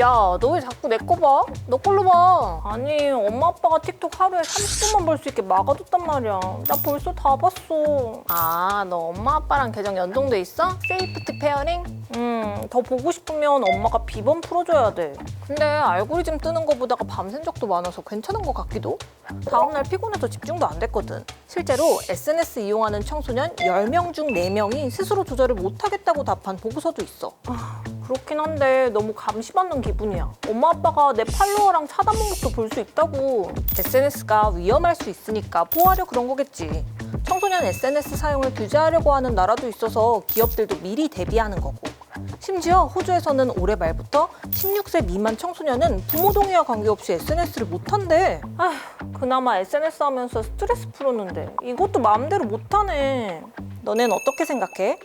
야, 너 왜 자꾸 내 거 봐? 너 걸로 봐. 아니, 엄마 아빠가 틱톡 하루에 30분만 볼 수 있게 막아뒀단 말이야. 나 벌써 다 봤어. 아, 너 엄마 아빠랑 계정 연동돼 있어? 세이프티 페어링? 음, 더 보고 싶으면 엄마가 비번 풀어줘야 돼. 근데 알고리즘 뜨는 거 보다가 밤샌 적도 많아서 괜찮은 것 같기도? 다음날 피곤해서 집중도 안 됐거든. 실제로 SNS 이용하는 청소년 10명 중 4명이 스스로 조절을 못하겠다고 답한 보고서도 있어. 그렇긴 한데 너무 감시받는 기분이야. 엄마 아빠가 내 팔로워랑 차단 목록도 볼 수 있다고. SNS가 위험할 수 있으니까 보호하려 그런 거겠지. 청소년 SNS 사용을 규제하려고 하는 나라도 있어서 기업들도 미리 대비하는 거고. 심지어 호주에서는 올해 말부터 16세 미만 청소년은 부모 동의와 관계없이 SNS를 못한대. 아휴, 그나마 SNS 하면서 스트레스 풀었는데 이것도 마음대로 못하네. 너넨 어떻게 생각해?